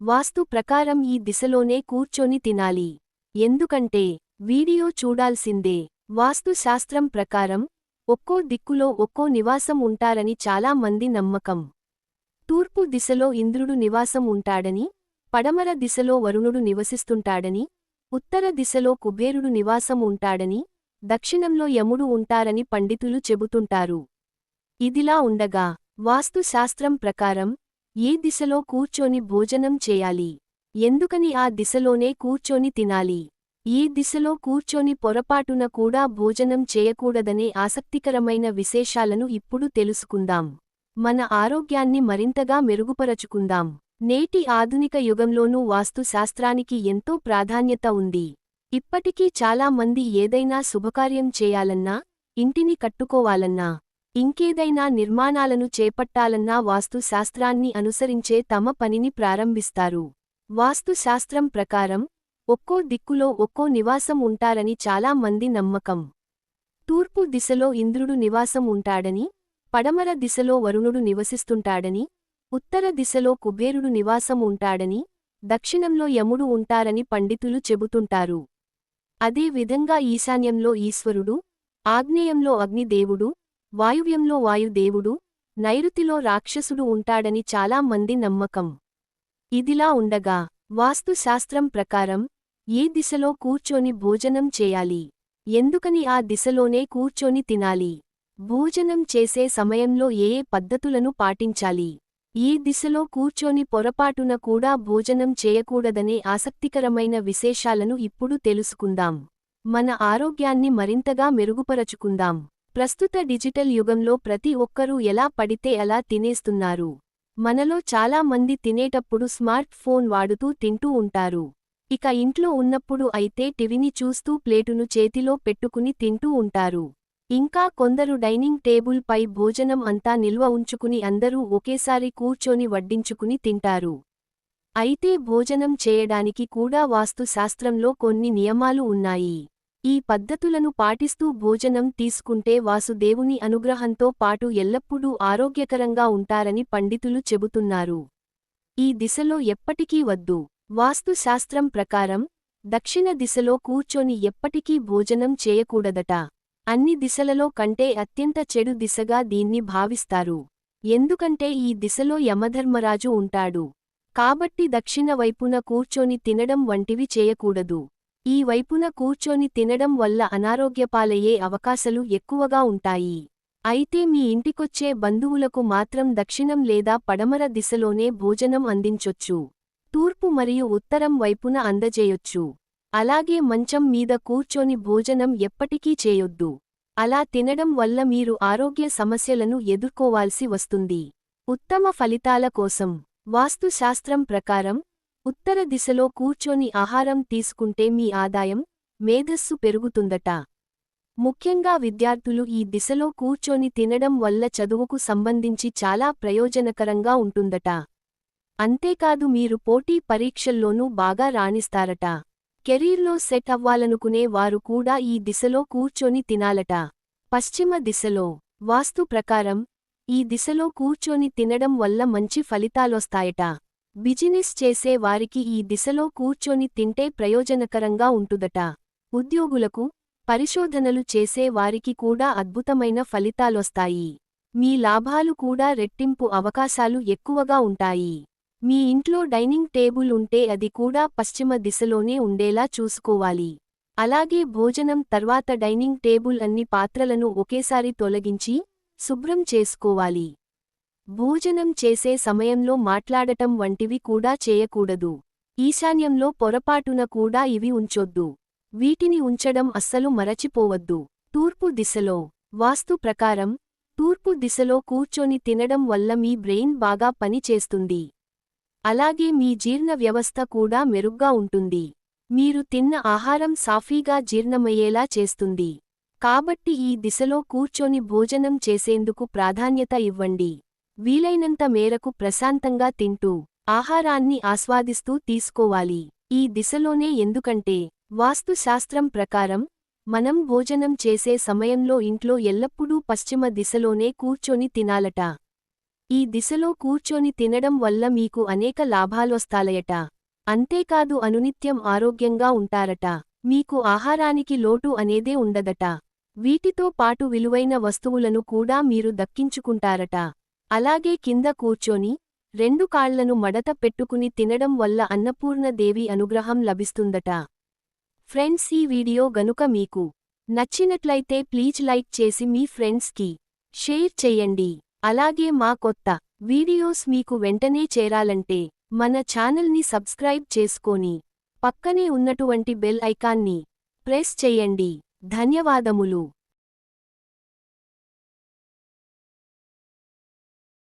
వాస్తు ప్రకారం ఈ దిశలోనే కూర్చొని తినాలి. ఎందుకంటే వీడియో చూడాల్సిందే. వాస్తుశాస్త్రం ప్రకారం ఒక్కో దిక్కులో ఒక్కో నివాసం ఉంటారని చాలా మంది నమ్మకం. తూర్పు దిశలో ఇంద్రుడు నివాసం ఉంటాడని పడమర దిశలో వరుణుడు నివసిస్తుంటాడని ఉత్తర దిశలో కుబేరుడు నివాసం ఉంటాడని దక్షిణంలో యముడు ఉంటారని పండితులు చెబుతుంటారు. ఇదిలా ఉండగా వాస్తుశాస్త్రం ప్రకారం ఏ దిశలో కూర్చొని భోజనం చేయాలి? ఎందుకని ఆ దిశలోనే కూర్చొని తినాలి? ఈ దిశలో కూర్చొని పొరపాటున కూడా భోజనం చేయకూడదనే ఆసక్తికరమైన విశేషాలను ఇప్పుడు తెలుసుకుందాం. మన ఆరోగ్యాన్ని మరింతగా మెరుగుపరచుకుందాం. నేటి ఆధునిక యుగంలోనూ వాస్తుశాస్త్రానికి ఎంతో ప్రాధాన్యత ఉంది. ఇప్పటికీ చాలా మంది ఏదైనా శుభకార్యం చేయాలన్నా ఇంటిని కట్టుకోవాలన్నా ఇంకేదైనా నిర్మాణాలను చేపట్టాలన్నా వాస్తు శాస్త్రాన్ని అనుసరించే తమ పనిని ప్రారంభిస్తారు. వాస్తు శాస్త్రం ప్రకారం ఒక్కో దిక్కులో ఒక్కో నివాసం ఉంటారని చాలా మంది నమ్మకం. తూర్పు దిశలో ఇంద్రుడు నివాసం ఉంటాడని పడమర దిశలో వరుణుడు నివసిస్తుంటాడని ఉత్తర దిశలో కుబేరుడు నివాసం ఉంటాడని దక్షిణంలో యముడు ఉంటారని పండితులు చెబుతుంటారు. అదే విధంగా ఈశాన్యంలో ఈశ్వరుడు ఆగ్నేయంలో అగ్నిదేవుడు వాయువ్యంలో వాయుదేవుడు నైరుతిలో రాక్షసుడు ఉంటాడని చాలా మంది నమ్మకం. ఇదిలా ఉండగా వాస్తుశాస్త్రం ప్రకారం ఏ దిశలో కూర్చొని భోజనం చేయాలి? ఎందుకని ఆ దిశలోనే కూర్చొని తినాలి? భోజనం చేసే సమయంలో ఏ ఏ పద్ధతులను పాటించాలి? ఈ దిశలో కూర్చొని పొరపాటున కూడా భోజనం చేయకూడదనే ఆసక్తికరమైన విశేషాలను ఇప్పుడు తెలుసుకుందాం. మన ఆరోగ్యాన్ని మరింతగా మెరుగుపరచుకుందాం. ప్రస్తుత డిజిటల్ యుగంలో ప్రతి ఒక్కరూ ఎలా పడితే అలా తినేస్తున్నారు. మనలో చాలా మంది తినేటప్పుడు స్మార్ట్ ఫోన్ వాడుతూ తింటూ ఉంటారు. ఇక ఇంట్లో ఉన్నప్పుడు అయితే టివిని చూస్తూ ప్లేటును చేతిలో పెట్టుకుని తింటూ ఉంటారు. ఇంకా కొందరు డైనింగ్ టేబుల్ పై భోజనం అంతా నిల్వ ఉంచుకుని అందరూ ఒకేసారి కూర్చొని వడ్డించుకుని తింటారు. అయితే భోజనం చేయడానికి కూడా వాస్తు శాస్త్రంలో కొన్ని నియమాలు ఉన్నాయి. ఈ పద్ధతులను పాటిస్తూ భోజనం తీసుకుంటే వాసుదేవుని అనుగ్రహంతో పాటు ఎల్లప్పుడూ ఆరోగ్యకరంగా ఉంటారని పండితులు చెబుతున్నారు. ఈ దిశలో ఎప్పటికీ వద్దు. వాస్తుశాస్త్రం ప్రకారం దక్షిణ దిశలో కూర్చొని ఎప్పటికీ భోజనం చేయకూడదట. అన్ని దిశలలో కంటే అత్యంత చెడు దిశగా దీన్ని భావిస్తారు. ఎందుకంటే ఈ దిశలో యమధర్మరాజు ఉంటాడు. కాబట్టి దక్షిణ వైపున కూర్చొని తినడం వంటివి చేయకూడదు. ఈ వైపున కూర్చొని తినడం వల్ల అనారోగ్యపాలయ్యే అవకాశాలు ఎక్కువగా ఉంటాయి. అయితే మీ ఇంటికొచ్చే బంధువులకు మాత్రం దక్షిణం లేదా పడమర దిశలోనే భోజనం అందించొచ్చు. తూర్పు మరియు ఉత్తరం వైపున అందజేయొచ్చు. అలాగే మంచం మీద కూర్చొని భోజనం ఎప్పటికీ చేయొద్దు. అలా తినడం వల్ల మీరు ఆరోగ్య సమస్యలను ఎదుర్కోవాల్సి వస్తుంది. ఉత్తమ ఫలితాల కోసం. వాస్తుశాస్త్రం ప్రకారం ఉత్తర దిశలో కూర్చొని ఆహారం తీసుకుంటే మీ ఆదాయం మేధస్సు పెరుగుతుందట. ముఖ్యంగా విద్యార్థులు ఈ దిశలో కూర్చొని తినడం వల్ల చదువుకు సంబంధించి చాలా ప్రయోజనకరంగా ఉంటుందట. అంతేకాదు మీరు పోటీ పరీక్షల్లోనూ బాగా రాణిస్తారట. కెరీర్లో సెట్ అవ్వాలనుకునే వారు కూడా ఈ దిశలో కూర్చొని తినాలట. పశ్చిమ దిశలో వాస్తు ప్రకారం ఈ దిశలో కూర్చొని తినడం వల్ల మంచి ఫలితాలొస్తాయట. బిజినెస్ చేసే వారికి ఈ దిశలో కూర్చొని తింటే ప్రయోజనకరంగా ఉంటుదట. ఉద్యోగులకు పరిశోధనలు చేసే వారికి కూడా అద్భుతమైన ఫలితాలొస్తాయి. మీ లాభాలు కూడా రెట్టింపు అవకాశాలు ఎక్కువగా ఉంటాయి. మీ ఇంట్లో డైనింగ్ టేబుల్ ఉంటే అది కూడా పశ్చిమ దిశలోనే ఉండేలా చూసుకోవాలి. అలాగే భోజనం తర్వాత డైనింగ్ టేబుల్ అన్ని పాత్రలను ఒకేసారి తొలగించి శుభ్రం చేసుకోవాలి. భోజనం చేసే సమయంలో మాట్లాడటం వంటివి కూడా చేయకూడదు. ఈశాన్యంలో పొరపాటున కూడా ఇవి ఉంచొద్దు. వీటిని ఉంచడం అస్సలు మరచిపోవద్దు. తూర్పు దిశలో వాస్తు ప్రకారం తూర్పు దిశలో కూర్చొని తినడం వల్ల మీ బ్రెయిన్ బాగా పనిచేస్తుంది అలాగే మీ జీర్ణ వ్యవస్థ కూడా మెరుగ్గా ఉంటుంది. మీరు తిన్న ఆహారం సాఫీగా జీర్ణమయ్యేలా చేస్తుంది. కాబట్టి ఈ దిశలో కూర్చొని భోజనం చేసేందుకు ప్రాధాన్యత ఇవ్వండి. వీలైనంత మేరకు ప్రశాంతంగా తింటూ ఆహారాన్ని ఆస్వాదిస్తూ తీసుకోవాలి. ఈ దిశలోనే ఎందుకంటే వాస్తుశాస్త్రం ప్రకారం మనం భోజనం చేసే సమయంలో ఇంట్లో ఎల్లప్పుడూ పశ్చిమ దిశలోనే కూర్చొని తినాలట. ఈ దిశలో కూర్చొని తినడం వల్ల మీకు అనేక లాభాలొస్తాలయట అంతేకాదు అనునిత్యం ఆరోగ్యంగా ఉంటారట. మీకు ఆహారానికి లోటు అనేదే ఉండదట. వీటితో పాటు విలువైన వస్తువులను కూడా మీరు దక్కించుకుంటారట. అలాగే కింద కూర్చొని రెండు కాళ్ళను మడత పెట్టుకుని తినడం వల్ల అన్నపూర్ణదేవి అనుగ్రహం లభిస్తుందట. ఫ్రెండ్స్ ఈ వీడియో గనుక మీకు నచ్చినట్లయితే ప్లీజ్ లైక్ చేసి మీ ఫ్రెండ్స్కి షేర్ చెయ్యండి అలాగే మా కొత్త వీడియోస్ మీకు వెంటనే చేరాలంటే మన ఛానల్ని సబ్స్క్రైబ్ చేసుకోని పక్కనే ఉన్నటువంటి బెల్ ఐకాన్ని ప్రెస్ చెయ్యండి ధన్యవాదములు.